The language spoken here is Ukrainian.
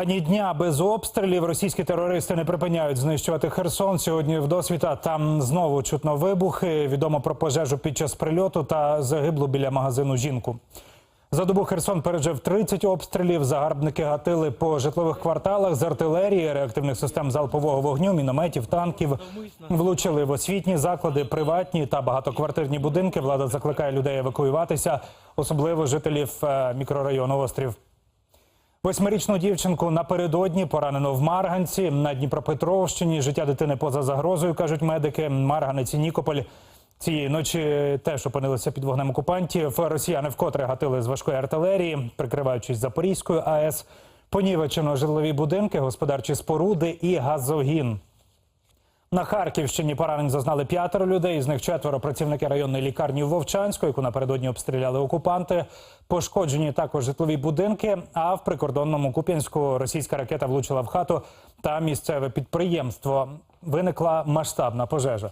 Ані дня без обстрілів російські терористи не припиняють знищувати Херсон. Сьогодні в досвіта там знову чутно вибухи. Відомо про пожежу під час прильоту та загиблу біля магазину жінку. За добу Херсон пережив 30 обстрілів. Загарбники гатили по житлових кварталах з артилерії, реактивних систем залпового вогню, мінометів, танків. Влучили в освітні заклади, приватні та багатоквартирні будинки. Влада закликає людей евакуюватися, особливо жителів е, мікрорайону Острів. Восьмирічну дівчинку напередодні поранено в Марганці на Дніпропетровщині. Життя дитини поза загрозою, кажуть медики. Марганець і Нікополь цієї ночі теж опинилися під вогнем окупантів. Росіяни вкотре гатили з важкої артилерії, прикриваючись Запорізькою АЕС. Понівечено житлові будинки, господарчі споруди і газогін. На Харківщині поранень зазнали п'ятеро людей. З них четверо працівники районної лікарні в Вовчанську, яку напередодні обстріляли окупанти. Пошкоджені також житлові будинки. А в прикордонному Куп'янську російська ракета влучила в хату та місцеве підприємство. Виникла масштабна пожежа.